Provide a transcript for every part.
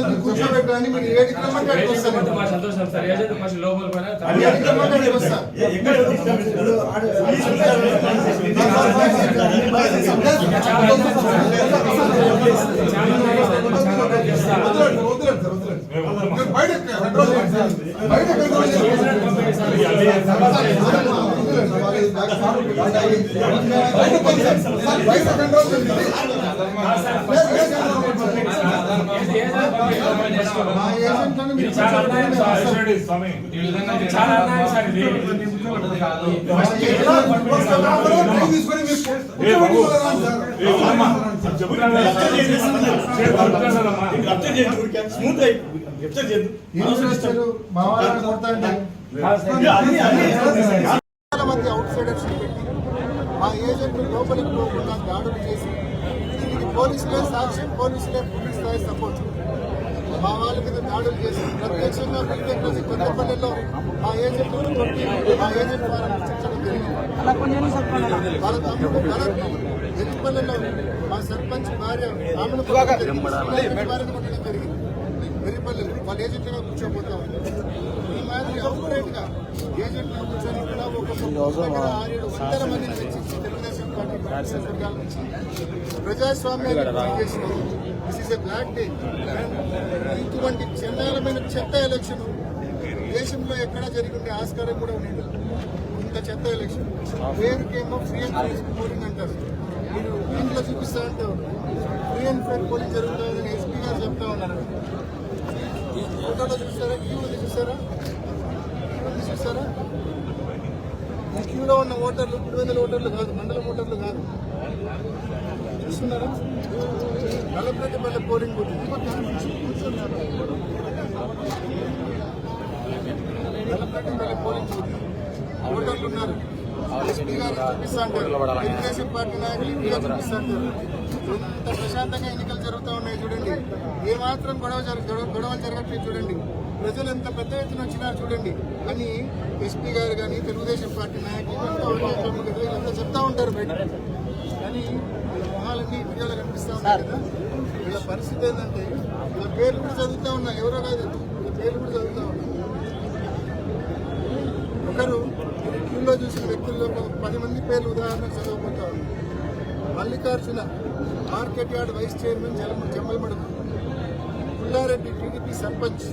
Agent అందరినీ కూర్చోబెట్టండి మీరు రమ్మంటే అక్కడికి ఏజెంట్ వస్తాను. మా సంతోషం సార్ ఏజెంట్ ఫస్ట్ లోపల పైన మీరు ఏడికి రమ్మంటే అక్కడికి వస్తా. వదలండి, వదలండి, వదలండి. మీరు బయట. బయట బయట కంట్రోల్ చేయండి. మా ఏజెంట్లను మీరు చాలా అన్యాయం సార్. స్వామి చాలా అన్యాయం సార్ ఇది తీసుకొని మీరు కూర్చోబెట్టి వదలండి సార్. స్మూత్. చాలా మంది అవుట్ సైడర్స్ పెట్టి మా ఏజెంట్లు లోపలికి పోకుండా దాడులు చేసి దీనికి పోలీసులే సాక్ష్యం పోలీసులే పోలీస్ స్థాయి సపోర్ట్. మా వాళ్ళ మీద దాడులు చేసి ప్రత్యక్షంగా బీటెక్ రోజు కొత్తపల్లిలో మా ఏజెంట్లు కొట్టి మా ఏజెంట్ వారిని శిక్షణ జరిగింది వాళ్ళ తమ్ముడు భరత్ ఎరిపల్లిలో మా సర్పంచ్ భార్య ఆమెను కొట్టడం జరిగింది. వారిని కొట్టడం జరిగింది వెరిపల్లిలో వాళ్ళ ఏజెంట్గా కూర్చోబోతా ఉన్నారు ఈ మాదిరి అవుట్రైట్గా ఏజెంట్లు కూర్చొని ఇక్కడ ఒక దగ్గర ఆరేడు వందల మందిని చేసిన this is a black day ఇటువంటి చండాలమైన చెత్త ఎలక్షన్ దేశంలో ఎక్కడ జరిగిండే ఆస్కారం కూడా ఉండేది. ఇంత చెత్త ఎలక్షన్ పేరుకేమో ఫ్రీ అండ్ ఫెయిర్ పోలింగ్ అంటారు. మీరు ఇంట్లో చూపిస్తా అంటారు ఫ్రీ అండ్ ఫెయిర్ పోలింగ్ జరుగుతుందని ఎస్పీ గారు చెప్తా ఉన్నారు. ఫోటోలో చూసారా క్యూ ఉంది చూసారా క్యూ ఉన్న ఓటర్లు మూడు వందల ఓటర్లు కాదు మండలం ఓటర్లు కాదు. చూస్తున్నారా? Nallapetapalli polling booth. ఇది పక్కన కూర్చున్నారు. Polling booth. ఓటర్లు ఉన్నారు. ఎస్పీ గారు చూపిస్తా తెలుగుదేశం పార్టీ నాయకులు చూపిస్తా అంటారు ఎంత ప్రశాంతంగా ఎన్నికలు జరుగుతూ ఉన్నాయి చూడండి ఏ మాత్రం గొడవ జరగ గొడవలు జరగట్లేదు చూడండి ప్రజలు ఎంత పెద్ద ఎత్తున వచ్చినారు చూడండి అని ఎస్పీ గారు కానీ తెలుగుదేశం పార్టీ నాయకులు అంతా చెప్తా ఉంటారు బయట కానీ వీళ్ళ మొహాలన్నీ వీడియోలో కనిపిస్తా ఉంటారు కదా వీళ్ళ పరిస్థితి ఏంటంటే వీళ్ళ పేర్లు కూడా చదువుతా ఉన్నా ఎవరో కాదు వీళ్ళ పేర్లు కూడా చదువుతూ ఉన్నా. ఒకరు క్యూలో చూసిన వ్యక్తుల్లో పది మంది పేర్లు ఉదాహరణ చదవబోతా Mallikarjuna market yard vice chairman జలమ Jammalamadugu. Pullareddy TDP sarpanch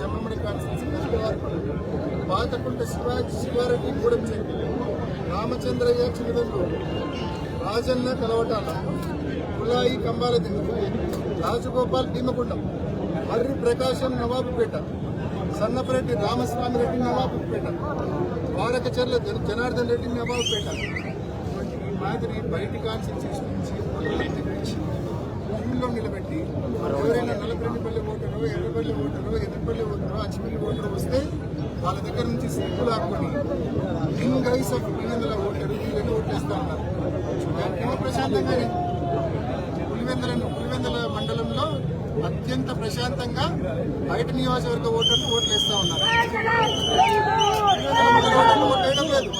Jammalamadi constituency Pathakunta Sivaji Sivareddy Gudemchettu Ramachandraiah Chinnadandru Rajanna Kalavatala. కులాయి Kambala Rajagopal Bhimagundam. Marri Prakasam Navabupeta. Sannapareddy Ramaswamy Reddy Navabupeta Vadakacharla జన- జనార్దన్ రెడ్డి నవాబుపేట ఈ మాదిరి బయటి కాన్స్టిట్యూషన్ నుంచి ఊళ్ళో నిలబెట్టి ఎవరైనా నల్లపరెడ్డిపల్లి ఓటరో ఎర్రపల్లి ఓటరో ఎర్రపల్లి ఓటరో అచ్చిపల్లి ఓటరు వస్తే వాళ్ళ దగ్గర నుంచి సీట్లు ఆకుని king guys of Pulivendula voter వీళ్ళని ఓటేస్తా ఉన్నారు. ఏమో ప్రశాంతంగానే. పులివెందుల మండలంలో అత్యంత ప్రశాంతంగా బయట నియోజకవర్గ ఓటర్లు ఓట్లు వేస్తా ఉన్నారు. వేయడం లేదు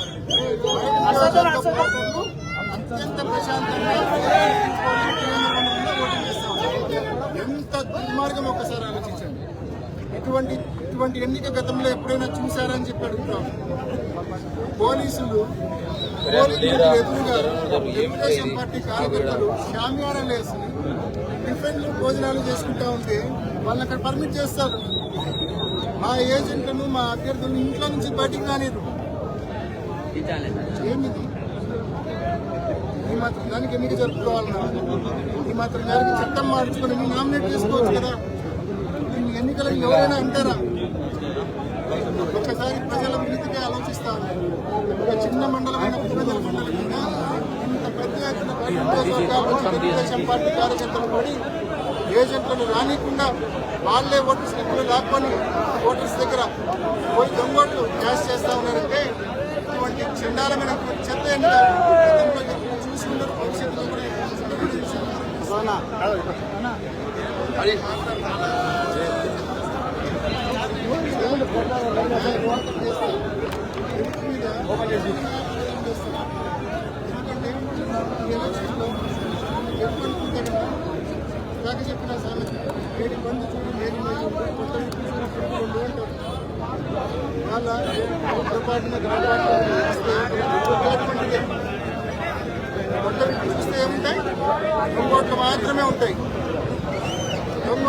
అత్యంత ప్రశాంతంగా ఎంత దుర్మార్గం ఒకసారి ఆలోచించండి. ఎటువంటి ఇటువంటి ఎన్నిక గతంలో ఎప్పుడైనా చూశారని చెప్పి అడుగుతాం పోలీసులు పోలీసులు ఎదురుగా తెలుగుదేశం పార్టీ కార్యకర్తలు షామియానాలు వేసి టిఫిన్లు భోజనాలు చేసుకుంటా ఉంటే వాళ్ళు అక్కడ పర్మిట్ చేస్తారు. మా ఏజెంట్లను మా అభ్యర్థులను ఇంట్లో నుంచి బయటికి రానిరు. ఏమిది? ఈ మాత్రం దానికి ఎన్నిక జరుపుకోవాలన్నా ఈ మాత్రం దానికి చట్టం మార్చుకొని నామినేట్ చేసుకోవచ్చు కదా? ఎన్నికలకు ఎవరైనా అంటారా? ఒక్కసారి ప్రజల వినతిగా ఆలోచిస్తా ఉన్నారు. ఒక చిన్న మండలమైన పులివెందుల మండలం కింద ఇంత పెద్ద తెలుగుదేశం పార్టీ కార్యకర్తలు పడి ఏజెంట్లను రానికుండా వాళ్ళే ఓటర్స్ ఎక్కువ లాక్కొని ఓటర్స్ దగ్గర పోయి దొంగోట్లు క్యాష్ చేస్తా ఉన్నారంటే ఇటువంటి చండాలమైన చెత్త ఎన్నిక గతంలో ఎప్పుడు చూసి ఉండరు భవిష్యత్తులో కూడా ఎప్పుడు చెప్పిన సామెత వేడి బంధు చూడు వేడి కొత్త వాళ్ళ పొరపాటున చూస్తే ఏముంటాయి? దొంగోట్లు మాత్రమే ఉంటాయి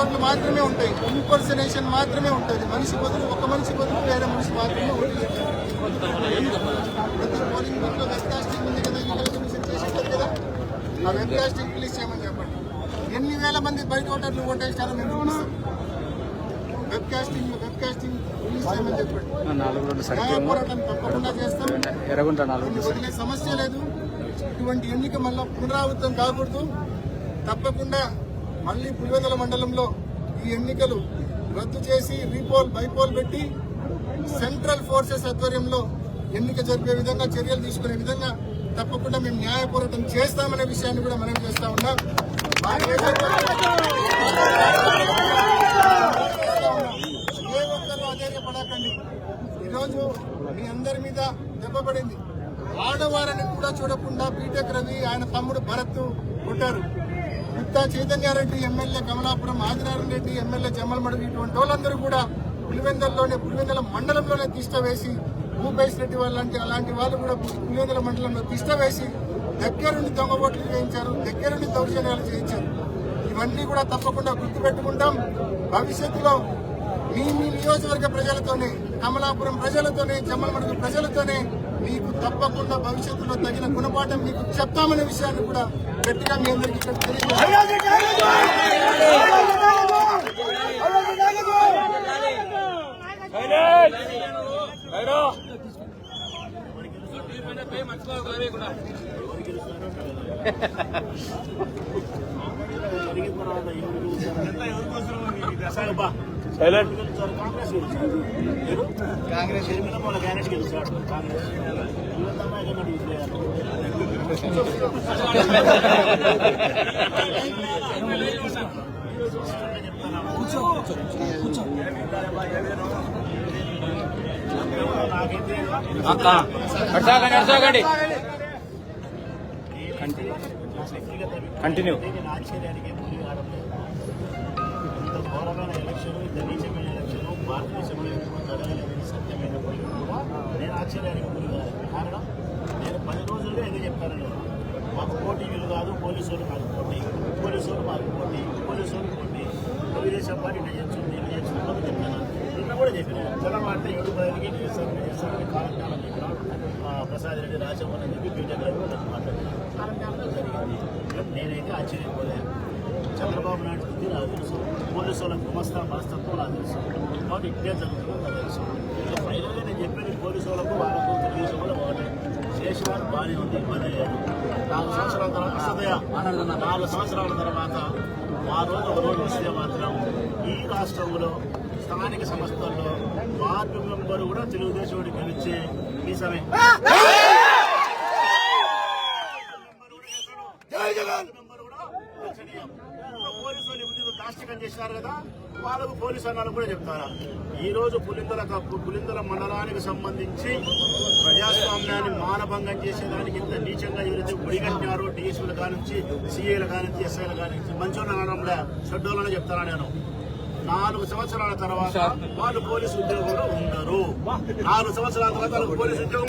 దొంగోట్లు మాత్రమే ఉంటాయి. ఇంపర్సనేషన్ మాత్రమే ఉంటుంది. మనిషి బదులు ఒక మనిషి బదులు వేరే మనిషి మాత్రమే ఉంటుంది. ప్రతి పోలింగ్ బూత్లో వెబ్కాస్టింగ్ ఉంది కదా ఎన్నికల కమిషన్ చేసేది కదా? ఆ వెబ్కాస్టింగ్ రిలీజ్ చేయమని చెప్పండి. ఎన్ని వేల మంది బయట ఓటర్లు ఓటేస్తారో మేము వెబ్కాస్టింగ్ వెబ్కాస్టింగ్ రిలీజ్ చేయమని చెప్పండి. పోరాటం తప్పకుండా చేస్తాం. వదిలే సమస్య లేదు. ఇటువంటి ఎన్నిక మళ్ళా పునరావృతం కాకూడదు. తప్పకుండా మళ్ళీ పులివెందుల మండలంలో ఈ ఎన్నికలు రద్దు చేసి రీపోల్ బైపోల్ పెట్టి సెంట్రల్ ఫోర్సెస్ ఆధ్వర్యంలో ఎన్నిక జరిపే విధంగా చర్యలు తీసుకునే విధంగా తప్పకుండా మేము న్యాయ పోరాటం చేస్తామనే విషయాన్ని కూడా మనం చేస్తా ఉన్నాం. ఏ ఒక్కరు అధైర్యపడకండి ఈరోజు మీ అందరి మీద దెబ్బపడింది ఆడవారని కూడా చూడకుండా బీటెక్ రవి ఆయన తమ్ముడు భరత్ కొట్టారు. గుత్తా చైతన్యారెడ్డి ఎమ్మెల్యే కమలాపురం ఆదినారాయణ రెడ్డి ఎమ్మెల్యే జమ్మలమడుగు ఇటువంటి వాళ్ళందరూ కూడా పులివెందల్లోనే పులివెందల మండలంలోనే తిష్ట వేసి భూపేష్ రెడ్డి వాళ్ళంటి అలాంటి వాళ్ళు కూడా పులివెందల మండలంలో తిష్ట వేసి దగ్గరుండి దొంగ ఓట్లు చేయించారు దగ్గరుండి దౌర్జన్యాలు చేయించారు. ఇవన్నీ కూడా తప్పకుండా గుర్తుపెట్టుకుంటాం. భవిష్యత్తులో మీ మీ నియోజకవర్గ ప్రజలతోనే కమలాపురం ప్రజలతోనే జమ్మలమడుగు ప్రజలతోనే మీకు తప్పకుండా భవిష్యత్తులో తగిన గుణపాఠం మీకు చెప్తామనే విషయాన్ని కూడా గట్టిగా మీ అందరికీ ఇక్కడ తెలియజేస్తాను సైలెంట్ గ్యారెంటీ గెలిచాడు కంటిన్యూ ఘోరమైన ఎలక్షన్ ఇంత నీచమైన ఎలక్షన్ భారతదేశంలో ఎప్పుడు జరగలేదని సత్యమైనప్పటికీ కూడా నేను ఆశ్చర్యానికి గురి కారణం నేను పది రోజుల్లో ఎందుకు చెప్పాను నేను. మాకు పోటీ వీలు కాదు పోలీసు వాళ్ళు మాకు పోటీ. పోలీసు వాళ్ళు మాకు పోటీ. పోలీసు వాళ్ళు పోటీ. తెలుగుదేశం పార్టీ ఇట్లా చేస్తుంది ఇట్లా చేస్తుంది చెప్పాను నిన్న కూడా చెప్పిన జనం అంటే ఏడు పదికి చేస్తాను చేస్తాను కాలం చెప్పిన ప్రసాద్ రెడ్డి రాజమోహన్ అని చెప్పి బీజేపీ మాట్లాడారు. జరిగింది నేనైతే ఆశ్చర్యపోలేదు చంద్రబాబు నాయుడు బుద్ధి నాకు తెలుసు పోలీసు వాళ్ళ గుమస్తా మనస్తత్వం నాకు తెలుసు కాబట్టి ఇట్లే జరుగుతుందో నాకు తెలుసు ఫైనల్గా నేను చెప్పేది పోలీసు వాళ్ళకు వాళ్ళకు తెలుగుదేశం వాళ్ళకు ఒకటే. చేసేవారు బాగానే ఉంది ఇబ్బంది లేదు నాలుగు సంవత్సరాల తర్వాత వస్తుందయా నాలుగు సంవత్సరాల తర్వాత ఆ రోజు ఒక రోజు వస్తే మాత్రం ఈ రాష్ట్రంలో స్థానిక సంస్థల్లో వార్డు మెంబరు కూడా తెలుగుదేశం గెలిచే మీసమే. మెంబర్ కూడా లక్షణీయం. ఇంకా పోలీసు చేశారు కదా వాళ్ళకు పోలీసు అన్నాలు కూడా చెప్తారా? ఈరోజు పులిందల కప్పు పులిందల మండలానికి సంబంధించి ప్రజాస్వామ్యాన్ని మానభంగం చేసేదానికి ఇంత నీచంగా ఎవరైతే గుడిగట్టినారో డిఎస్పీల కానించి సీఏల కానించి ఎస్ఐల కానించి మంచోళ్ళ అనడంలే షెడ్యూళ్ళని చెప్తారా నేను? నాలుగు సంవత్సరాల తర్వాత వాళ్ళు పోలీసు ఉద్యోగంలో ఉన్నారు నాలుగు సంవత్సరాల తర్వాత వాళ్ళకి పోలీసు ఉద్యోగం